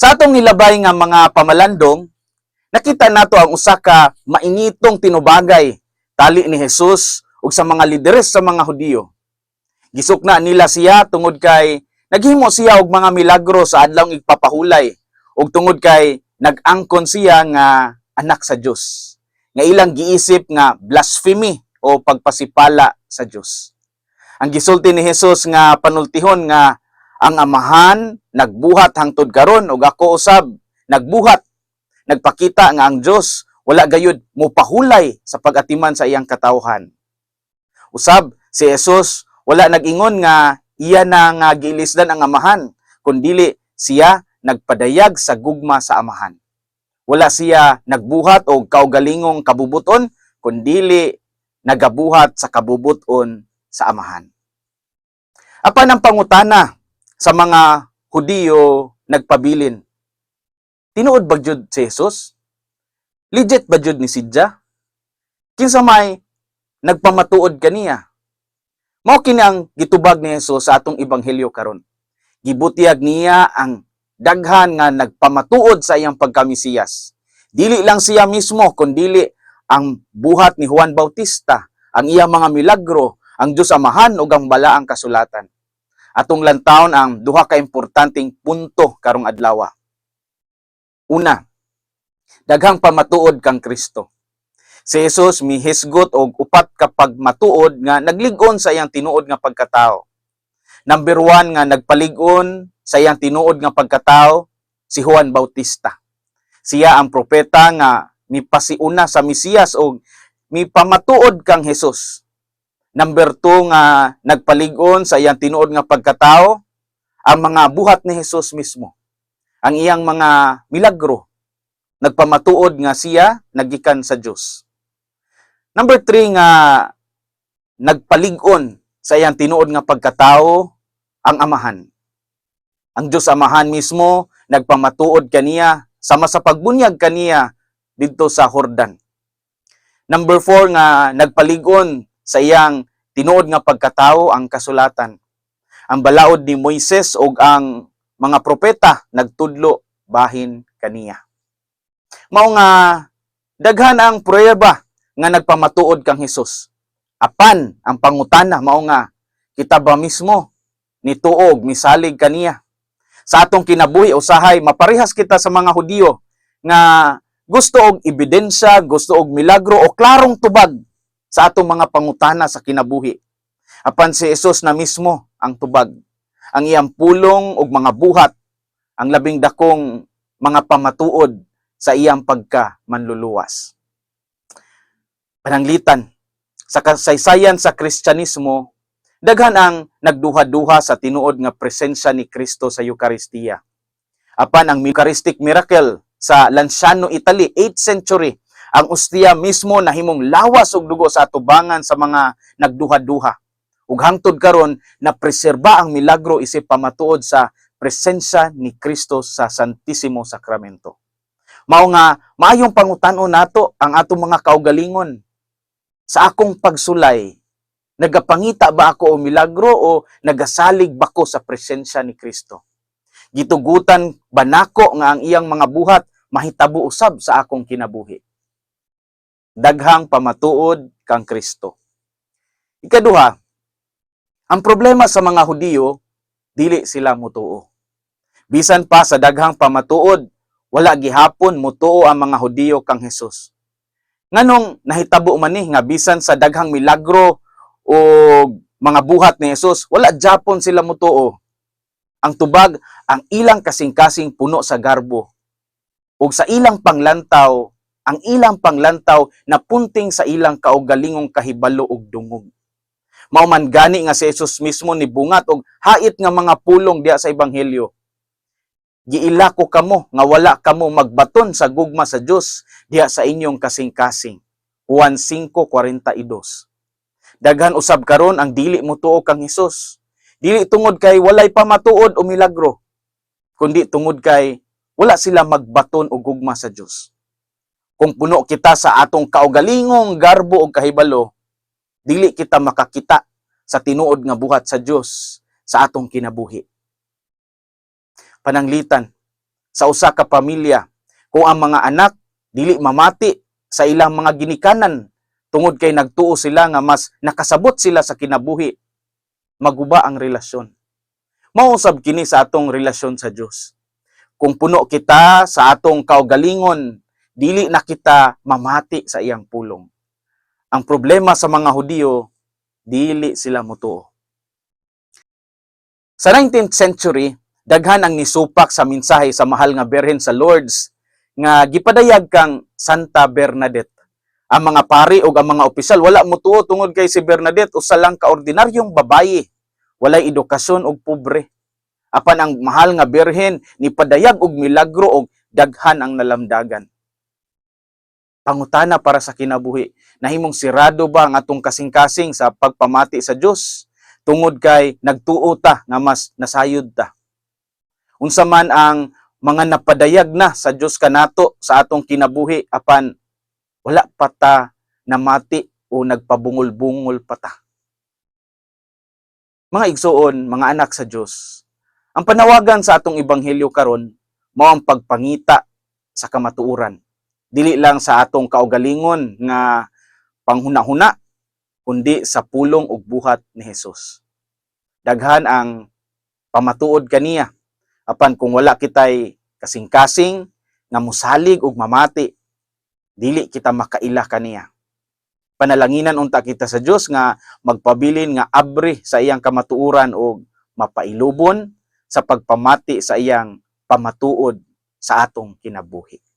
Sa atong nilabay nga mga pamalandong, nakita nato ang usa ka mainitong tinubagay tali ni Jesus ug sa mga lideres sa mga Hudiyo. Gisukna nila siya tungod kay naghimo siya og mga milagro sa adlawng igpapahulay ug tungod kay nag-angkon siya nga anak sa Dios. Nga ilang giisip nga blasphemy o pagpasipala sa Dios. Ang gisulti ni Jesus nga panultihon nga ang amahan nagbuhat hangtod karon ug ako usab nagbuhat nagpakita nga ang Dios wala gayud mupahulay sa pagatiman sa iyang katawhan. Usab si Jesus wala nag-ingon nga iya na nga gilisdan ang amahan kundili siya nagpadayag sa gugma sa amahan. Wala siya nagbuhat og kaugalingong kabubuton kundili nagabuhat sa kabubuton sa amahan. Apan ang pangutana sa mga Hudiyo nagpabilin. Tinuod ba jud si Jesus? Legit ba jud ni Sidja? Kinsa may nagpamatuod kaniya? Mao kini ang gitubag ni Jesus sa atong ebanghelyo karon. Gibutiyag niya ang daghan nga nagpamatuod sa iyang pagkamisiyas. Dili lang siya mismo kundi ang buhat ni Juan Bautista, ang iyang mga milagro, ang Diyos Amahan ug ang balaang kasulatan. Atong lantawon ang duha ka importanteng punto karong adlaw. Una, daghang pamatuod kang Kristo. Si Jesus mihisgot og upat kapag matuod nga naglig-on sa iyang tinuod nga pagkatao. Number one nga nagpalig-on sa iyang tinuod nga pagkatao si Juan Bautista. Siya ang propeta nga mipasiuna sa Mesiyas og mipamatuod kang Jesus. Number two nga nagpalig-on sa iyang tinuod nga pagkatao ang mga buhat ni Jesus mismo. Ang iyang mga milagro nagpamatuod nga siya nagikan sa Dios. Number three nga nagpalig-on sa iyang tinuod nga pagkatao ang amahan. Ang Dios amahan mismo nagpamatuod kaniya sama sa pagbunyag kaniya didto sa Jordan. Number four nga nagpalig-on sa iyang tinuod nga pagkatao ang kasulatan. Ang balaod ni Moises ug ang mga propeta nagtudlo bahin kaniya. Mao nga daghan ang pruweba nga nagpamatuod kang Hesus. Apan ang pangutana mao nga kita ba mismo nituog misalig kaniya. Sa atong kinabuhi usahay maparehas kita sa mga Hudiyo nga gusto og ebidensya, gusto og milagro o klarong tubag sa atong mga pangutana sa kinabuhi. Apan si Jesus na mismo ang tubag. Ang iyang pulong ug mga buhat ang labing dakong mga pamatuod sa iyang pagka manluluwas. Pananglitan sa kasaysayan sa Kristyanismo, daghan ang nagduha-duha sa tinuod nga presensya ni Kristo sa Eukaristiya. Apan ang Eucharistic miracle sa Lanciano, Italy, 8th century, ang ustiya mismo nahimong lawas og dugo sa atubangan sa mga nagduha-duha. Ug hangtod karon na preserba ang milagro isip pamatuod sa presensya ni Kristo sa Santissimo Sakramento. Mao nga maayong pangutan-o nato ang atong mga kaugalingon sa akong pagsulay. Nagapangita ba ako o milagro o nagasalig ba ko sa presensya ni Kristo? Gitugutan ba nako nga ang iyang mga buhat mahitabo usab sa akong kinabuhi? Daghang pamatuod kang Kristo. Ikaduha, ang problema sa mga Hudiyo, dili sila mutuo. Bisan pa sa daghang pamatuod, wala gihapon mutuo ang mga Hudiyo kang Hesus. Nganong nahitabo man ni nga bisan sa daghang milagro o mga buhat ni Jesus, wala japon sila mutuo. Ang tubag, ang ilang kasing-kasing puno sa garbo. Ug sa ilang panglantaw, ang ilang panglantaw na punting sa ilang kaugalingong kahibalo ug dungog. Mao man gani nga si Jesus mismo ni bungat og hait nga mga pulong diha sa ebanghelyo. Giila ko kamo nga wala kamo magbaton sa gugma sa Dios diha sa inyong kasing-kasing. Juan 5:42. Daghan usab karon ang dili mo tuo kang Hesus. Dili tungod kay walay pamatuod o milagro, kundi tungod kay wala sila magbaton og gugma sa Dios. Kung puno kita sa atong kaugalingong garbo o kahibalo, dili kita makakita sa tinuod nga buhat sa Dios sa atong kinabuhi. Pananglitan, sa usa ka pamilya kung ang mga anak dili mamati sa ilang mga ginikanan tungod kay nagtuo sila nga mas nakasabot sila sa kinabuhi maguba ang relasyon mausab kini sa atong relasyon sa Dios kung puno kita sa atong kaugalingon dili na kita mamati sa iyang pulong ang problema sa mga Hudiyo dili sila mutuo sa 19th century daghan ang nisupak sa mensahe sa mahal nga berhen sa Lourdes nga gipadayag kang Santa Bernadette. Ang mga pari o ang mga opisyal wala mo tuo tungod kay si Bernadette usa lang ka ordinaryong babayi, walay edukasyon og pobre. Apan ang mahal nga berhen ni padayag og milagro og daghan ang nalamdagan. Pangutana para sa kinabuhi, nahimong sirado ba ang atong kasing-kasing sa pagpamati sa Dios tungod kay nagtuo ta nga mas nasayod ta unsa man ang mga napadayag na sa Dios kanato sa atong kinabuhi apan wala pa ta namati o nagpabungol-bungol pa ta. Mga igsoon, mga anak sa Dios, ang panawagan sa atong ebanghelyo karon mao ang pagpangita sa kamatuoran. Dili lang sa atong kaugalingon nga panghuna-huna kundi sa pulong ug buhat ni Hesus. Daghan ang pamatuod kaniya apan kung wala kitay kasing-kasing nga musalig ug mamati dili kita makaila kaniya panalanginan unta kita sa Dios nga magpabilin nga abri sa iyang kamatuoran ug mapailubon sa pagpamati sa iyang pamatuod sa atong kinabuhi